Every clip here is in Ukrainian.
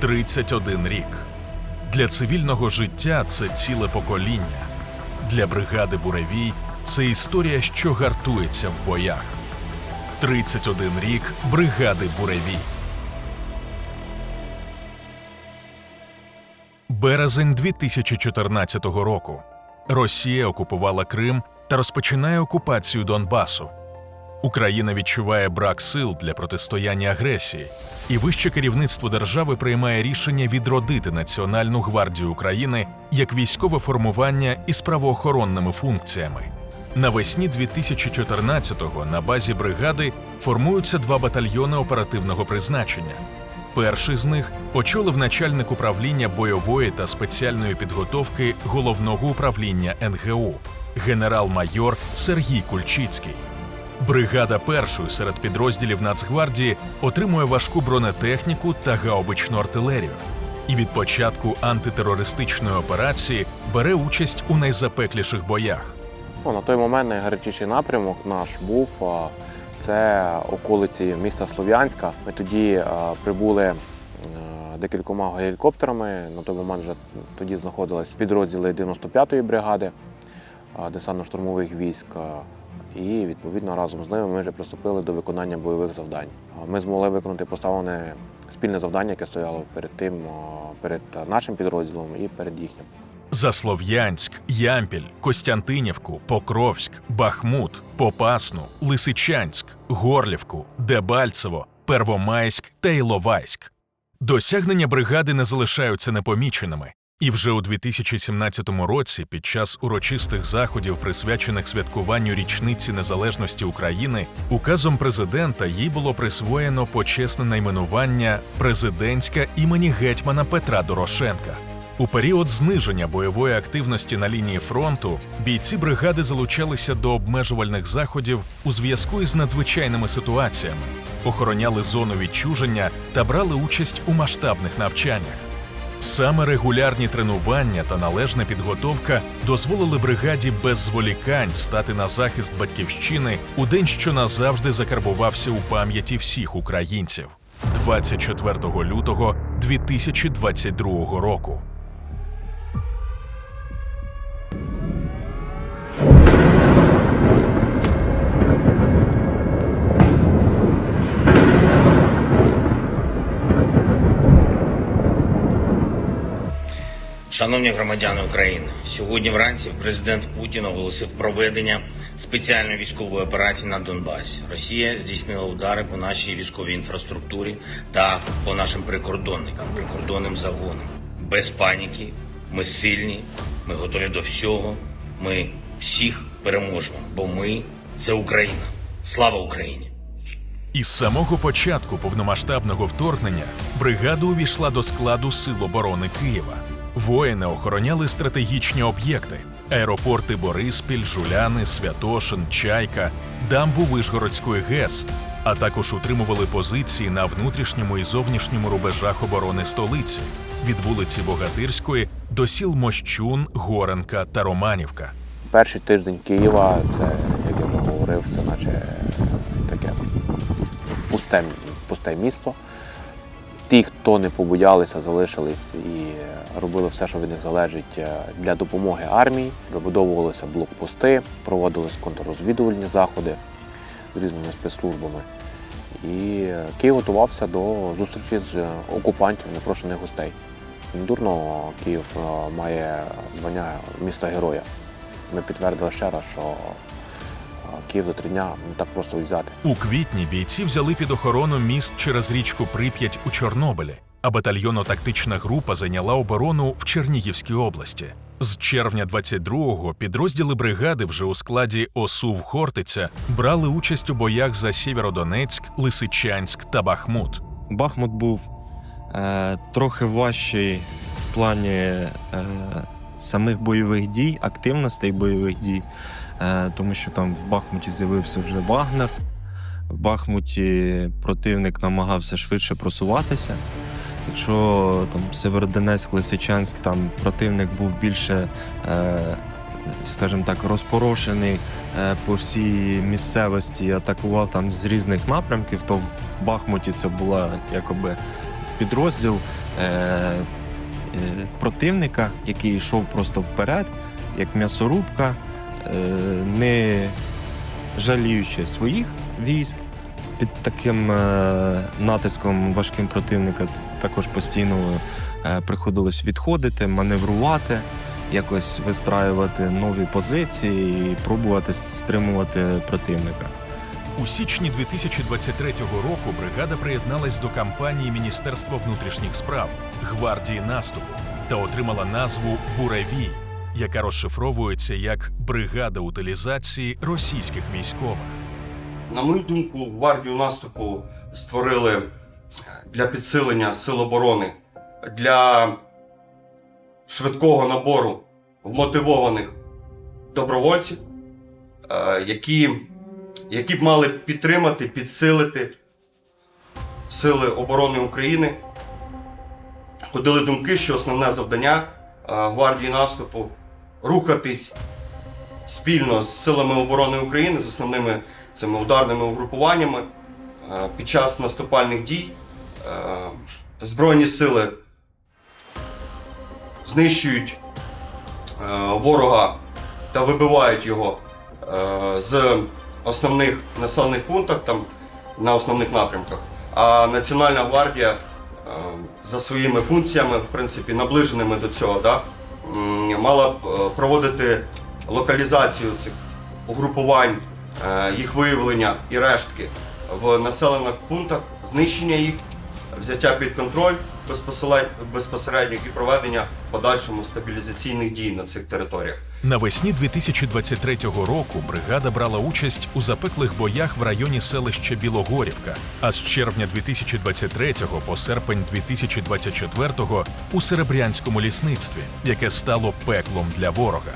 31 рік. Для цивільного життя це ціле покоління. Для бригади Буревій це історія, що гартується в боях. 31 рік бригади Буревій. Березень 2014 року. Росія окупувала Крим та розпочинає окупацію Донбасу. Україна відчуває брак сил для протистояння агресії, і вище керівництво держави приймає рішення відродити Національну гвардію України як військове формування із правоохоронними функціями. Навесні 2014-го на базі бригади формуються два батальйони оперативного призначення. Перший з них очолив начальник управління бойової та спеціальної підготовки головного управління НГУ генерал-майор Сергій Кульчицький. Бригада першої серед підрозділів Нацгвардії отримує важку бронетехніку та гаубичну артилерію. І від початку антитерористичної операції бере участь у найзапекліших боях. Ну, на той момент найгарячіший напрямок наш був це околиці міста Слов'янська. Ми тоді прибули декількома гелікоптерами. На той момент вже тоді знаходились підрозділи 95-ї бригади десантно-штурмових військ. І відповідно разом з ними ми вже приступили до виконання бойових завдань. Ми змогли виконати поставлене спільне завдання, яке стояло перед тим, перед нашим підрозділом і перед їхнім. За Слов'янськ, Ямпіль, Костянтинівку, Покровськ, Бахмут, Попасну, Лисичанськ, Горлівку, Дебальцево, Первомайськ та Іловайськ. Досягнення бригади не залишаються непоміченими. І вже у 2017 році, під час урочистих заходів, присвячених святкуванню річниці незалежності України, указом президента їй було присвоєно почесне найменування президентська імені гетьмана Петра Дорошенка. У період зниження бойової активності на лінії фронту бійці бригади залучалися до обмежувальних заходів у зв'язку із надзвичайними ситуаціями, охороняли зону відчуження та брали участь у масштабних навчаннях. Саме регулярні тренування та належна підготовка дозволили бригаді без зволікань стати на захист батьківщини у день, що назавжди закарбувався у пам'яті всіх українців 24 лютого 2022 року. Шановні громадяни України, сьогодні вранці президент Путін оголосив проведення спеціальної військової операції на Донбасі. Росія здійснила удари по нашій військовій інфраструктурі та по нашим прикордонникам, прикордонним загонам. Без паніки, ми сильні, ми готові до всього. Ми всіх переможемо, бо ми це Україна. Слава Україні! Із самого початку повномасштабного вторгнення бригада увійшла до складу Сил оборони Києва. Воїни охороняли стратегічні об'єкти: аеропорти Бориспіль, Жуляни, Святошин, Чайка, дамбу Вишгородської ГЕС, а також утримували позиції на внутрішньому і зовнішньому рубежах оборони столиці від вулиці Богатирської до сіл Мощун, Горенка та Романівка. Перший тиждень Києва, це, як я вже говорив, це наче таке пусте, пусте місто. Ті, хто не побоялися, залишились і робили все, що від них залежить е, для допомоги армії. Вибудовувалися блокпости, проводились контррозвідувальні заходи з різними спецслужбами. І Київ готувався до зустрічі з е, окупантів, непрошених гостей. Дурно Київ е, має звання міста героя. Ми підтвердили ще раз, що Київ за три дня не так просто взяти. У квітні бійці взяли під охорону міст через річку Прип'ять у Чорнобилі, а батальйонно-тактична група зайняла оборону в Чернігівській області. З червня 22-го підрозділи бригади вже у складі ОСУВ Хортиця брали участь у боях за Сєвєродонецьк, Лисичанськ та Бахмут. Бахмут був е, трохи важчий в плані е, самих бойових дій, активностей бойових дій, тому що там в Бахмуті з'явився вже Вагнер. В Бахмуті противник намагався швидше просуватися. Якщо там Северодонецьк, Лисичанськ, там противник був більше, е, скажімо так, розпорошений е, по всій місцевості, і атакував там з різних напрямків, то в Бахмуті це була якоби підрозділ е, е, противника, який йшов просто вперед, як м'ясорубка, е, не жаліючи своїх військ. Під таким е, натиском важким противника також постійно е, приходилось відходити, маневрувати, якось вистраювати нові позиції і пробувати стримувати противника. У січні 2023 року бригада приєдналась до кампанії Міністерства внутрішніх справ гвардії наступу та отримала назву Буревій, яка розшифровується як бригада утилізації російських військових. На мою думку, гвардію наступу створили для підсилення сил оборони, для швидкого набору вмотивованих добровольців, е, які, які б мали підтримати, підсилити сили оборони України. Ходили думки, що основне завдання е, гвардії наступу рухатись спільно з силами оборони України, з основними цими ударними угрупуваннями е, під час наступальних дій е, Збройні сили знищують е, ворога та вибивають його з основних населених пунктах там, на основних напрямках. А Національна гвардія за своїми функціями, в принципі, наближеними до цього, да, мала е, проводити локалізацію цих угрупувань, е, їх виявлення і рештки в населених пунктах, знищення їх, взяття під контроль безпосередньо, безпосередньо і проведення подальшому стабілізаційних дій на цих територіях. Навесні 2023 року бригада брала участь у запеклих боях в районі селища Білогорівка, а з червня 2023 по серпень 2024 у Серебрянському лісництві, яке стало пеклом для ворога.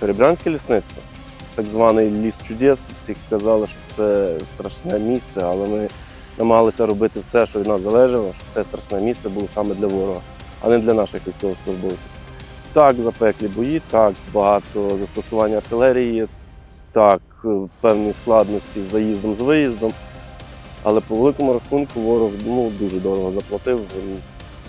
Серебрянське лісництво, так званий ліс чудес. Всі казали, що це страшне місце, але ми намагалися робити все, що від нас залежало, щоб це страшне місце було саме для ворога, а не для наших військовослужбовців. Так, запеклі бої, так, багато застосування артилерії, так, е, певні складності з заїздом, з виїздом. Але по великому рахунку ворог ну, дуже дорого заплатив.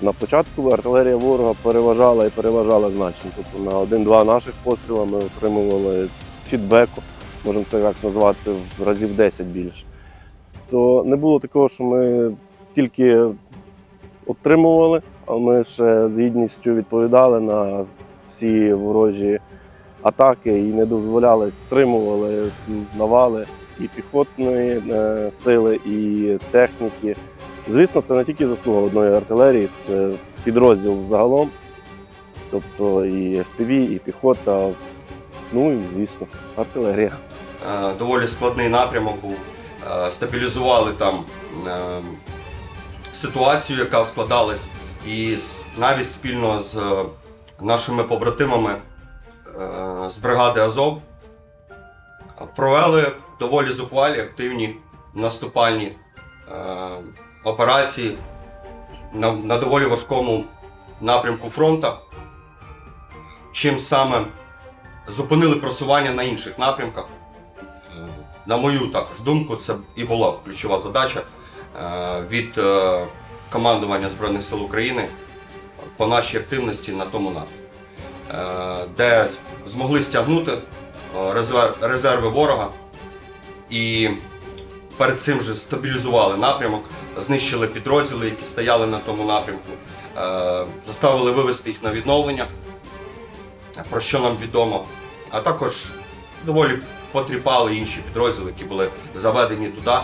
На початку артилерія ворога переважала і переважала значно. Тобто на один-два наших постріла ми отримували фідбеку, можемо так назвати, в разів 10 більше. То не було такого, що ми тільки отримували, ми ще з гідністю відповідали на всі ворожі атаки і не дозволяли, стримували навали і піхотної е, сили, і техніки. Звісно, це не тільки заслуга одної артилерії, це підрозділ загалом. Тобто і FPV, і піхота, ну і звісно, артилерія. Е, доволі складний напрямок був. Е, Стабілізували там ситуацію, яка складалась, і навіть спільно з е, нашими побратимами е, з бригади Азов провели доволі зухвалі, активні наступальні е, операції на, доволі важкому напрямку фронту, чим саме зупинили просування на інших напрямках. На мою також думку, це і була ключова задача від командування Збройних сил України по нашій активності на тому напрямку, Е, де змогли стягнути е, резерви ворога і перед цим же стабілізували напрямок, знищили підрозділи, які стояли на тому напрямку, е, заставили вивести їх на відновлення, про що нам відомо, а також доволі потріпали інші підрозділи, які були заведені туди.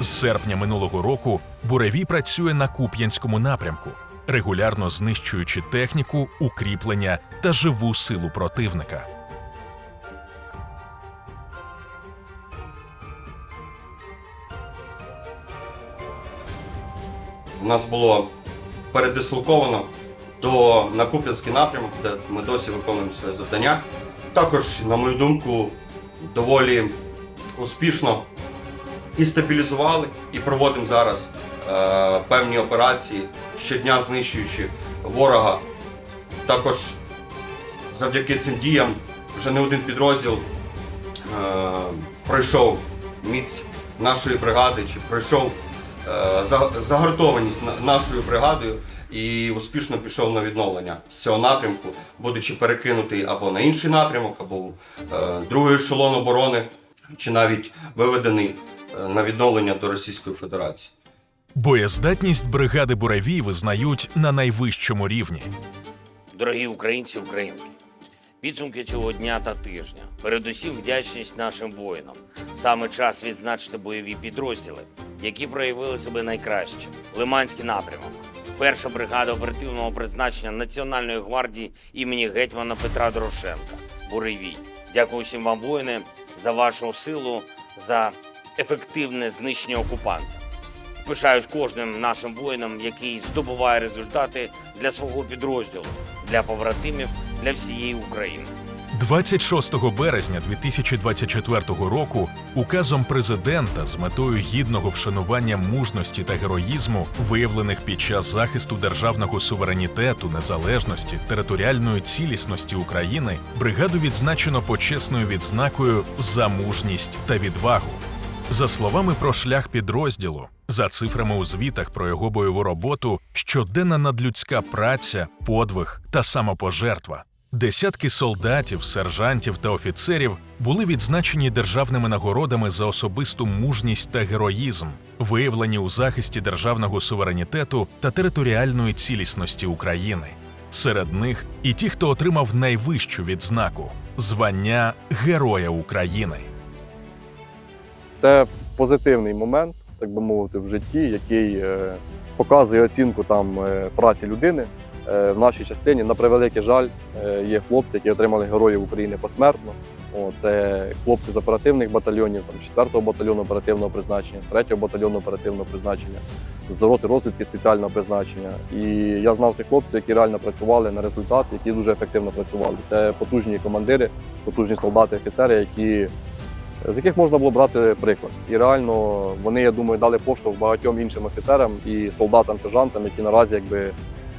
З серпня минулого року Буревій працює на Куп'янському напрямку, регулярно знищуючи техніку, укріплення та живу силу противника. У нас було передислоковано до на Куп'янський напрямок, де ми досі виконуємо своє завдання. Також, на мою думку, доволі успішно і стабілізували, і проводимо зараз певні операції, щодня знищуючи ворога. Також завдяки цим діям вже не один підрозділ е, пройшов міць нашої бригади, чи пройшов е, загартованість нашою бригадою і успішно пішов на відновлення з цього напрямку, будучи перекинутий або на інший напрямок, або в е, другий ешелон оборони, чи навіть виведений е, на відновлення до Російської Федерації. Боєздатність бригади Буравій визнають на найвищому рівні. Дорогі українці, українки, підсумки цього дня та тижня. Передусім вдячність нашим воїнам. Саме час відзначити бойові підрозділи, які проявили себе найкраще. Лиманський напрямок. Перша бригада оперативного призначення Національної гвардії імені гетьмана Петра Дорошенка. Буревій. Дякую всім вам, воїни, за вашу силу, за ефективне знищення окупанта. Пишаюсь кожним нашим воїном, який здобуває результати для свого підрозділу, для побратимів, для всієї України. 26 березня 2024 року указом президента з метою гідного вшанування мужності та героїзму, виявлених під час захисту державного суверенітету, незалежності, територіальної цілісності України, бригаду відзначено почесною відзнакою за мужність та відвагу. За словами про шлях підрозділу, за цифрами у звітах про його бойову роботу, щоденна надлюдська праця, подвиг та самопожертва. Десятки солдатів, сержантів та офіцерів були відзначені державними нагородами за особисту мужність та героїзм, виявлені у захисті державного суверенітету та територіальної цілісності України. Серед них і ті, хто отримав найвищу відзнаку звання Героя України. Це позитивний момент, так би мовити, в житті, який е, показує оцінку там е, праці людини. Е, В нашій частині, на превеликий жаль, є хлопці, які отримали Героїв України посмертно. Це хлопці з оперативних батальйонів, там 4-го батальйону оперативного призначення, з 3-го батальйону оперативного призначення, з роти розвідки спеціального призначення. І я знав цих хлопців, які реально працювали на результат, які дуже ефективно працювали. Це потужні командири, потужні солдати, офіцери, які з яких можна було брати приклад. І реально вони, я думаю, дали поштовх багатьом іншим офіцерам і солдатам, сержантам, які наразі якби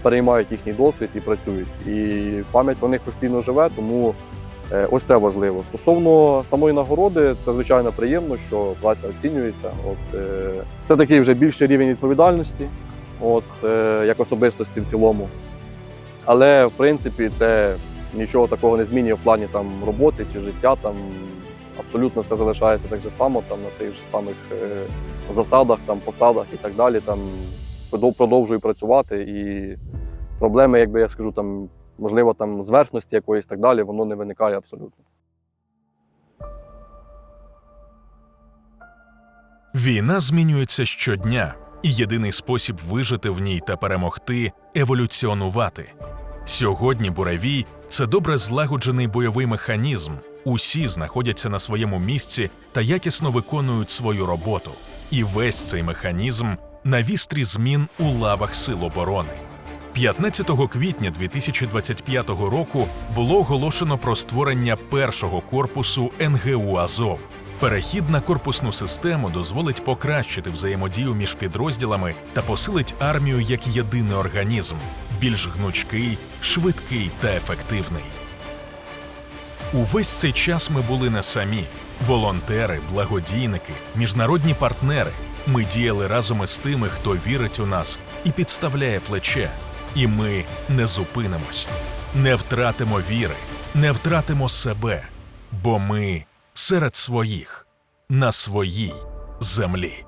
переймають їхній досвід і працюють. І пам'ять про них постійно живе, тому е, ось це важливо. Стосовно самої нагороди, це звичайно приємно, що праця оцінюється. От е, це такий вже більший рівень відповідальності, от е, як особистості в цілому. Але в принципі це нічого такого не змінює в плані там роботи чи життя. Там абсолютно все залишається так же само, там на тих же самих е, засадах, там посадах і так далі. Там продовжую працювати і проблеми, якби я скажу, там можливо там зверхності якоїсь так далі, воно не виникає абсолютно. Війна змінюється щодня, і єдиний спосіб вижити в ній та перемогти еволюціонувати. Сьогодні буревій це добре злагоджений бойовий механізм. Усі знаходяться на своєму місці та якісно виконують свою роботу. І весь цей механізм на вістрі змін у лавах Сил оборони. 15 квітня 2025 року було оголошено про створення першого корпусу НГУ Азов. Перехід на корпусну систему дозволить покращити взаємодію між підрозділами та посилить армію як єдиний організм, більш гнучкий, швидкий та ефективний. Увесь цей час ми були не самі. Волонтери, благодійники, міжнародні партнери. Ми діяли разом із тими, хто вірить у нас і підставляє плече. І ми не зупинимось, не втратимо віри, не втратимо себе, бо ми серед своїх на своїй землі.